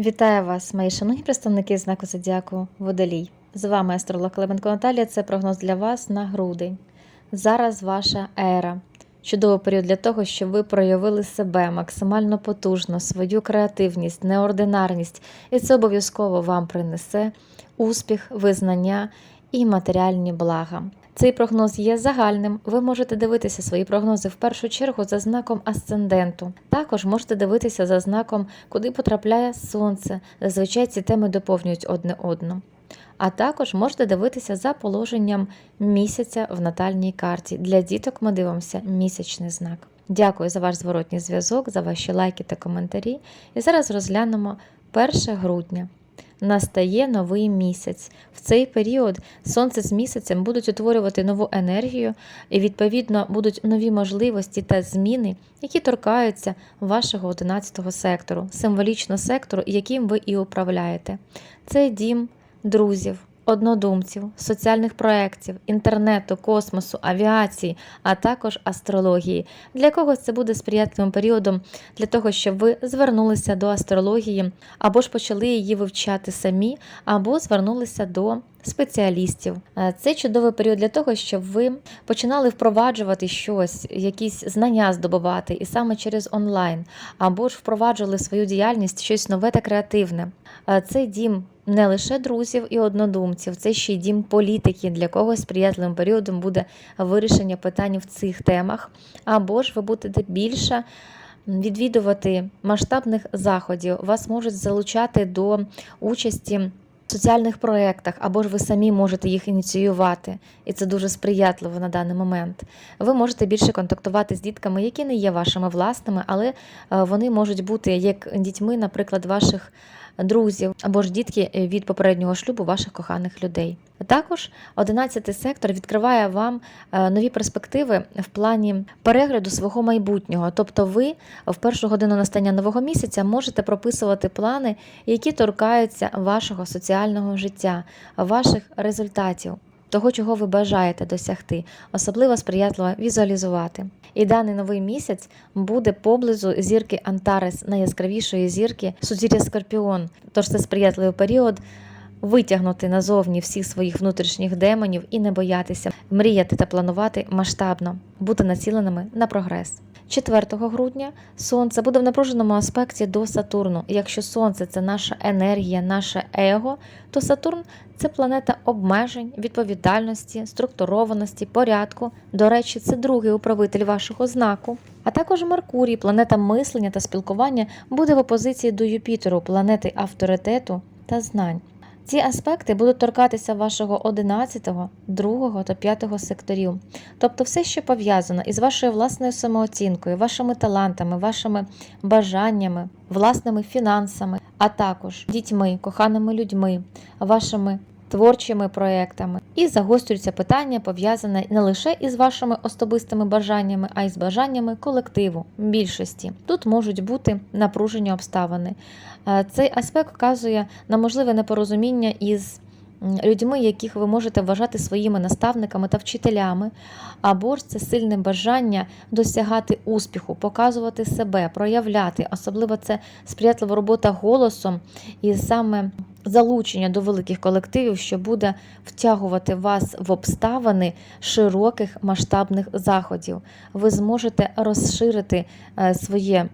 Вітаю вас, мої шановні представники знаку Зодіаку Водолій. З вами астролог Клименко Наталія. Це прогноз для вас на грудень. Зараз ваша ера. Чудовий період для того, щоб ви проявили себе максимально потужно, свою креативність, неординарність, і це обов'язково вам принесе успіх, визнання і матеріальні блага. Цей прогноз є загальним. Ви можете дивитися свої прогнози в першу чергу за знаком асценденту. Також можете дивитися за знаком, куди потрапляє сонце. Зазвичай ці теми доповнюють одне одну. А також можете дивитися за положенням місяця в натальній карті. Для діток ми дивимося місячний знак. Дякую за ваш зворотній зв'язок, за ваші лайки та коментарі. І зараз розглянемо 1 грудня. Настає новий місяць. В цей період сонце з місяцем будуть утворювати нову енергію, і відповідно будуть нові можливості та зміни, які торкаються вашого 11-го сектору, символічно сектору, яким ви і управляєте. Це дім друзів, однодумців, соціальних проєктів, інтернету, космосу, авіації, а також астрології. Для когось це буде сприятливим періодом для того, щоб ви звернулися до астрології, або ж почали її вивчати самі, або звернулися до спеціалістів. Е, Це чудовий період для того, щоб ви починали впроваджувати щось, якісь знання здобувати, і саме через онлайн, або ж впроваджували свою діяльність щось нове та креативне. Е, Це дім не лише друзів і однодумців, це ще й дім політики. Для когось сприятливим періодом буде вирішення питань в цих темах, або ж ви будете більше відвідувати масштабних заходів, вас можуть залучати до участі. в Соціальних проєктах, або ж ви самі можете їх ініціювати, і це дуже сприятливо на даний момент. Ви можете більше контактувати з дітками, які не є вашими власними, але е, вони можуть бути як дітьми, наприклад, ваших друзів або ж дітки від попереднього шлюбу ваших коханих людей. Також 11-й сектор відкриває вам е, нові перспективи в плані перегляду свого майбутнього. Тобто, ви в першу годину настання нового місяця можете прописувати плани, які торкаються вашого соціального життя, ваших результатів. Того, чого ви бажаєте досягти, особливо сприятливо візуалізувати. І даний новий місяць буде поблизу зірки Антарес, найяскравішої зірки Сузір'я Скорпіон. Тож це сприятливий період витягнути назовні всіх своїх внутрішніх демонів і не боятися, мріяти та планувати масштабно, бути націленими на прогрес. 4 грудня Сонце буде в напруженому аспекті до Сатурну. Якщо Сонце це наша енергія, наше его, то Сатурн це планета обмежень, відповідальності, структурованості, порядку. До речі, це другий управитель вашого знаку. А також Меркурій, планета мислення та спілкування, буде в опозиції до Юпітеру, планети авторитету та знань. Ці аспекти будуть торкатися вашого 11, 2 та 5 секторів, тобто все, що пов'язано із вашою власною самооцінкою, вашими талантами, вашими бажаннями, власними фінансами, а також дітьми, коханими людьми, вашими творчими проектами. І загострюється питання, пов'язане не лише із вашими особистими бажаннями, а й з бажаннями колективу, більшості. Тут можуть бути напружені обставини. Е, Цей аспект вказує на можливе непорозуміння із людьми, яких ви можете вважати своїми наставниками та вчителями, або ж це сильне бажання досягати успіху, показувати себе, проявляти. Особливо це сприятлива робота голосом і саме залучення до великих колективів, що буде втягувати вас в обставини широких масштабних заходів. Ви зможете розширити е, своє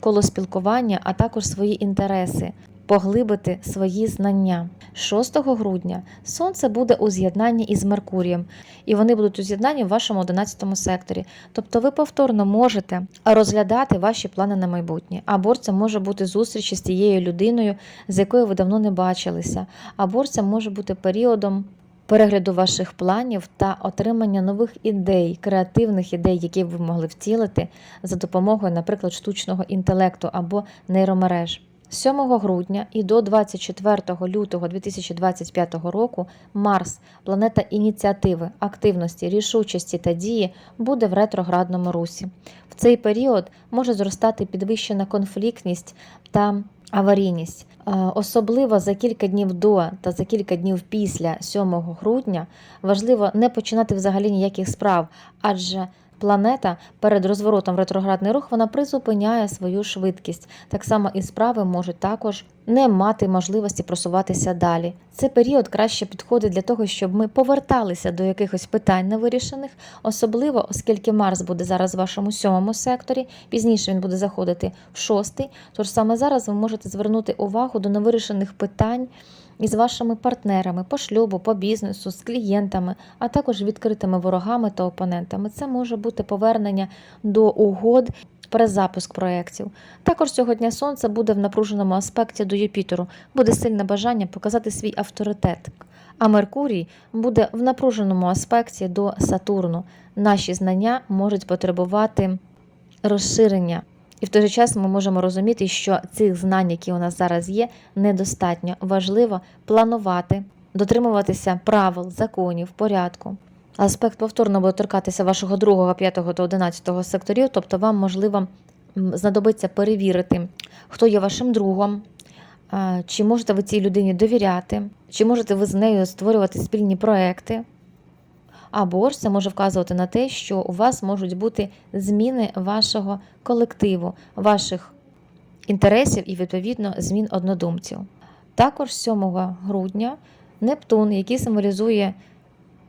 коло спілкування, а також свої інтереси, поглибити свої знання. 6 грудня Сонце буде у з'єднанні із Меркурієм, і вони будуть у з'єднанні в вашому 11 секторі. Тобто ви повторно можете розглядати ваші плани на майбутнє. Або це може бути зустріч із тією людиною, з якою ви давно не бачилися, або це може бути періодом. Перегляду ваших планів та отримання нових ідей, креативних ідей, які б ви могли втілити за допомогою, наприклад, штучного інтелекту або нейромереж. 7 грудня і до 24 лютого 2025 року Марс, планета ініціативи, активності, рішучості та дії, буде в ретроградному русі. В цей період може зростати підвищена конфліктність та аварійність. Е, Особливо за кілька днів до та за кілька днів після 7 грудня важливо не починати взагалі ніяких справ, адже планета перед розворотом в ретроградний рух вона призупиняє свою швидкість. Так само і справи можуть також не мати можливості просуватися далі. Цей період краще підходить для того, щоб ми поверталися до якихось питань невирішених, особливо оскільки Марс буде зараз в вашому сьомому секторі, пізніше він буде заходити в шостий. Тож саме зараз ви можете звернути увагу до невирішених питань із вашими партнерами по шлюбу, по бізнесу, з клієнтами, а також відкритими ворогами та опонентами. Це може бути повернення до угод. Перезапуск проєктів. Також цього дня сонце буде в напруженому аспекті до Юпітеру, буде сильне бажання показати свій авторитет. А Меркурій буде в напруженому аспекті до Сатурну. Наші знання можуть потребувати розширення. І в той же час ми можемо розуміти, що цих знань, які у нас зараз є, недостатньо. Важливо планувати, дотримуватися правил, законів, порядку. Аспект повторно буде торкатися вашого другого, п'ятого та одинадцятого секторів, тобто вам можливо знадобиться перевірити, хто є вашим другом, чи можете ви цій людині довіряти, чи можете ви з нею створювати спільні проекти. Або ж це може вказувати на те, що у вас можуть бути зміни вашого колективу, ваших інтересів і, відповідно, змін однодумців. Також 7 грудня Нептун, який символізує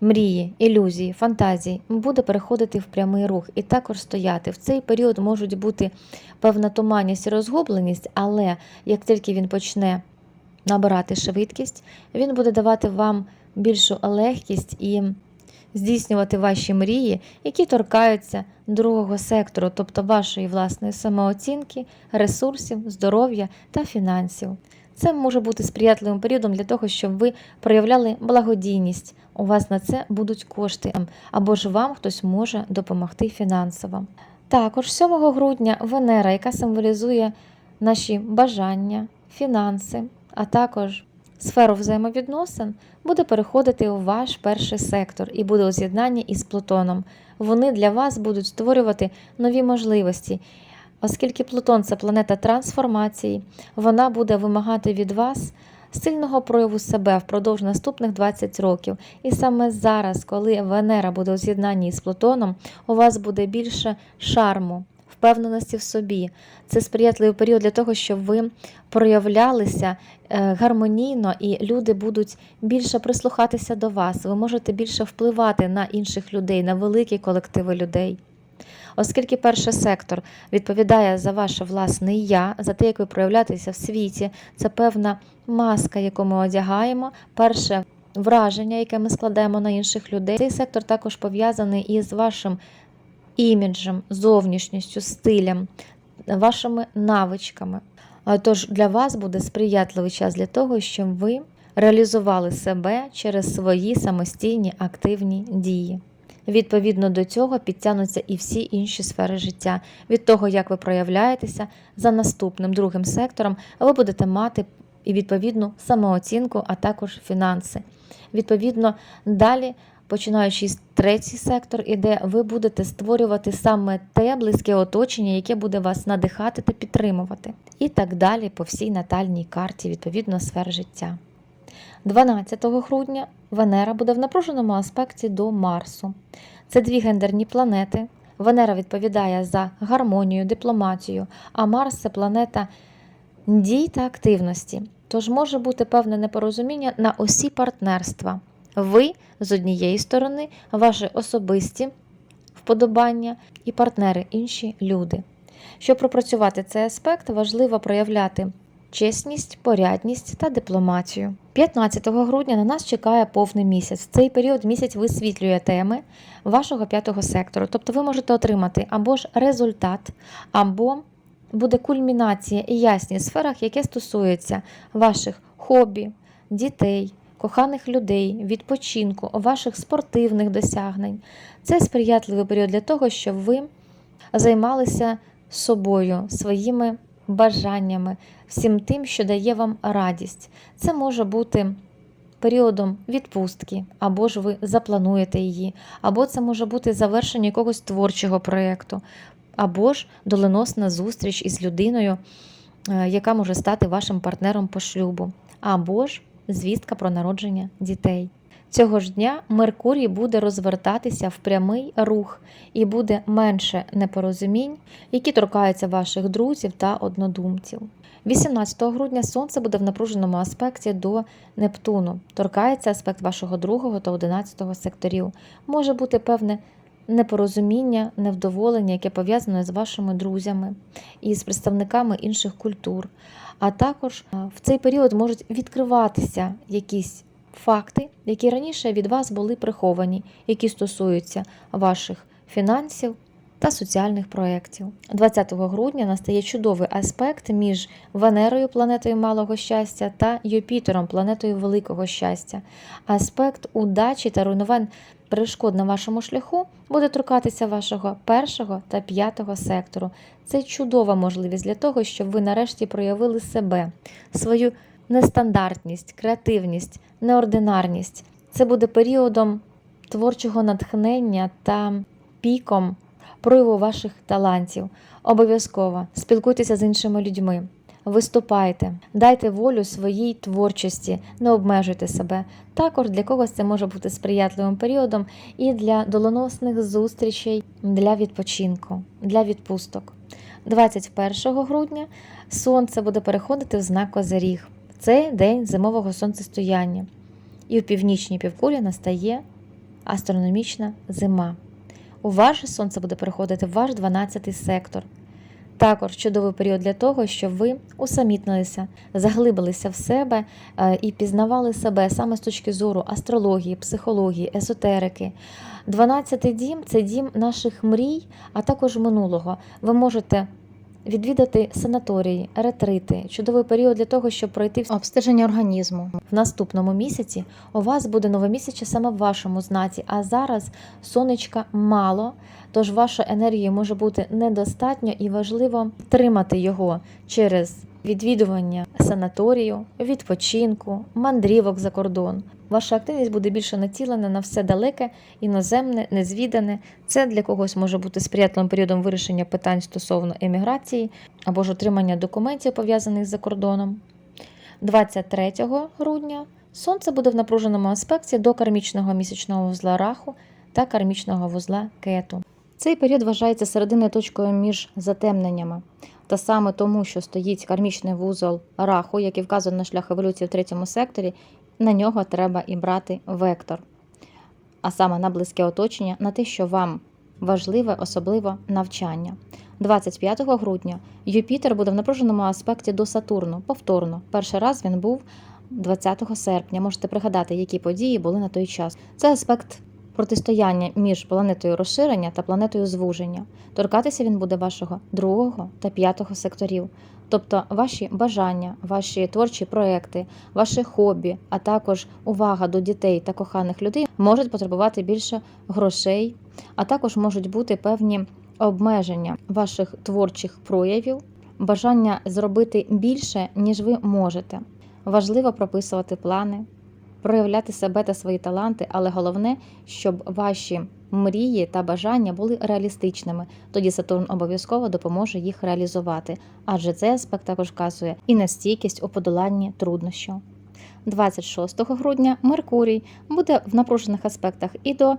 мрії, ілюзії, фантазії, буде переходити в прямий рух і також стояти. В цей період можуть бути певна туманність і розгубленість, але як тільки він почне набирати швидкість, він буде давати вам більшу легкість і здійснювати ваші мрії, які торкаються другого сектору, тобто вашої власної самооцінки, ресурсів, здоров'я та фінансів. Це може бути сприятливим періодом для того, щоб ви проявляли благодійність. У вас на це будуть кошти, або ж вам хтось може допомогти фінансово. Також 7 грудня Венера, яка символізує наші бажання, фінанси, а також сферу взаємовідносин, буде переходити у ваш перший сектор і буде у з'єднанні із Плутоном. Вони для вас будуть створювати нові можливості. Оскільки Плутон це планета трансформації, вона буде вимагати від вас сильного прояву себе впродовж наступних 20 років. І саме зараз, коли Венера буде у з'єднанні з Плутоном, у вас буде більше шарму, впевненості в собі. Це сприятливий період для того, щоб ви проявлялися е, гармонійно, і люди будуть більше прислухатися до вас. Ви можете більше впливати на інших людей, на великі колективи людей. Оскільки перший сектор відповідає за ваше власне я, за те, як ви проявляєтеся в світі, це певна маска, яку ми одягаємо, перше враження, яке ми складаємо на інших людей. Цей сектор також пов'язаний із вашим іміджем, зовнішністю, стилем, вашими навичками. Тож для вас буде сприятливий час для того, щоб ви реалізували себе через свої самостійні активні дії. Відповідно до цього підтягнуться і всі інші сфери життя. Від того, як ви проявляєтеся за наступним другим сектором, ви будете мати і відповідну самооцінку, а також фінанси. Відповідно, далі, починаючи з третій сектор, іде, ви будете створювати саме те близьке оточення, яке буде вас надихати та підтримувати. І так далі по всій натальній карті, відповідно, сфер життя. 12 грудня Венера буде в напруженому аспекті до Марсу. Це дві гендерні планети. Венера відповідає за гармонію, дипломатію, а Марс це планета дій та активності. Тож може бути певне непорозуміння на осі партнерства. Ви з однієї сторони, ваші особисті вподобання і партнери, інші люди. Щоб пропрацювати цей аспект, важливо проявляти чесність, порядність та дипломатію. 15 грудня на нас чекає повний місяць. Цей період місяць висвітлює теми вашого п'ятого сектору. Тобто ви можете отримати або ж результат, або буде кульмінація і ясність в сферах, які стосуються ваших хобі, дітей, коханих людей, відпочинку, ваших спортивних досягнень. Це сприятливий період для того, щоб ви займалися собою, своїми бажаннями, всім тим, що дає вам радість. Це може бути періодом відпустки, або ж ви заплануєте її, або це може бути завершення якогось творчого проєкту, або ж доленосна зустріч із людиною, е, яка може стати вашим партнером по шлюбу, або ж звістка про народження дітей. Цього ж дня Меркурій буде розвертатися в прямий рух і буде менше непорозумінь, які торкаються ваших друзів та однодумців. 18 грудня Сонце буде в напруженому аспекті до Нептуну. Торкається аспект вашого другого та 11 секторів. Може бути певне непорозуміння, невдоволення, яке пов'язане з вашими друзями і з представниками інших культур. А також в цей період можуть відкриватися якісь факти, які раніше від вас були приховані, які стосуються ваших фінансів та соціальних проєктів. 20 грудня настає чудовий аспект між Венерою, планетою малого щастя, та Юпітером, планетою великого щастя. Аспект удачі та руйнувань перешкод на вашому шляху буде торкатися вашого першого та п'ятого сектору. Це чудова можливість для того, щоб ви нарешті проявили себе, свою нестандартність, креативність, неординарність. Це буде періодом творчого натхнення та піком прояву ваших талантів. Обов'язково спілкуйтеся з іншими людьми, виступайте, дайте волю своїй творчості, не обмежуйте себе. Також для когось це може бути сприятливим періодом і для доленосних зустрічей, для відпочинку, для відпусток. 21 грудня сонце буде переходити в знак Козиріг. Це день зимового сонцестояння. І в північній півкулі настає астрономічна зима. У ваше сонце буде переходити в ваш 12-й сектор. Також чудовий період для того, щоб ви усамітнилися, заглибилися в себе е, і пізнавали себе саме з точки зору астрології, психології, езотерики. 12-й дім це дім наших мрій, а також минулого. Ви можете відвідати санаторії, ретрити, чудовий період для того, щоб пройти обстеження організму. В наступному місяці у вас буде нове місяця саме в вашому знаці, а зараз сонечка мало, тож ваша енергія може бути недостатньо і важливо тримати його через відвідування санаторію, відпочинку, мандрівок за кордон. Ваша активність буде більше націлена на все далеке, іноземне, незвідане. Це для когось може бути сприятливим періодом вирішення питань стосовно еміграції або ж отримання документів, пов'язаних за кордоном. 23 грудня Сонце буде в напруженому аспекті до кармічного місячного вузла раху та кармічного вузла кету. Цей період вважається серединною точкою між затемненнями. Та саме тому, що стоїть кармічний вузол раху, який вказує на шлях еволюції в третьому секторі, на нього треба і брати вектор. А саме на близьке оточення, на те, що вам важливе, особливо навчання. 25 грудня Юпітер буде в напруженому аспекті до Сатурну. Повторно, перший раз він був 20 серпня. Можете пригадати, які події були на той час. Це аспект протистояння між планетою розширення та планетою звуження. Торкатися він буде вашого другого та п'ятого секторів, тобто ваші бажання, ваші творчі проекти, ваші хобі, а також увага до дітей та коханих людей можуть потребувати більше грошей, а також можуть бути певні обмеження ваших творчих проявів, бажання зробити більше, ніж ви можете. Важливо прописувати плани, проявляти себе та свої таланти, але головне, щоб ваші мрії та бажання були реалістичними. Тоді Сатурн обов'язково допоможе їх реалізувати, адже цей аспект також вказує і на стійкість у подоланні труднощів. 26 грудня Меркурій буде в напружених аспектах і до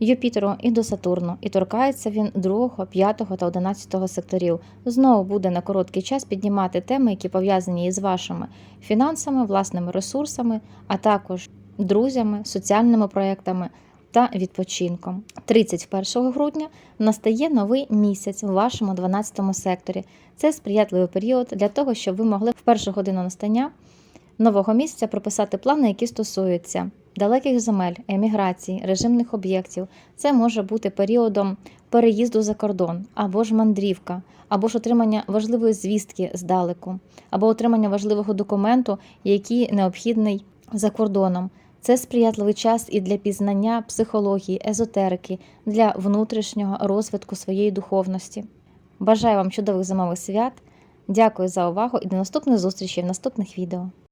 Юпітеру, і до Сатурну, і торкається він 2, 5 та 11 секторів. Знову буде на короткий час піднімати теми, які пов'язані із вашими фінансами, власними ресурсами, а також друзями, соціальними проектами та відпочинком. 31 грудня настає новий місяць у вашому 12 секторі. Це сприятливий період для того, щоб ви могли в першу годину настання нового місяця прописати плани, які стосуються далеких земель, еміграції, режимних об'єктів. Це може бути періодом переїзду за кордон, або ж мандрівка, або ж отримання важливої звістки здалеку, або отримання важливого документу, який необхідний за кордоном. Це сприятливий час і для пізнання психології, езотерики, для внутрішнього розвитку своєї духовності. Бажаю вам чудових зимових свят. Дякую за увагу і до наступних зустрічей в наступних відео.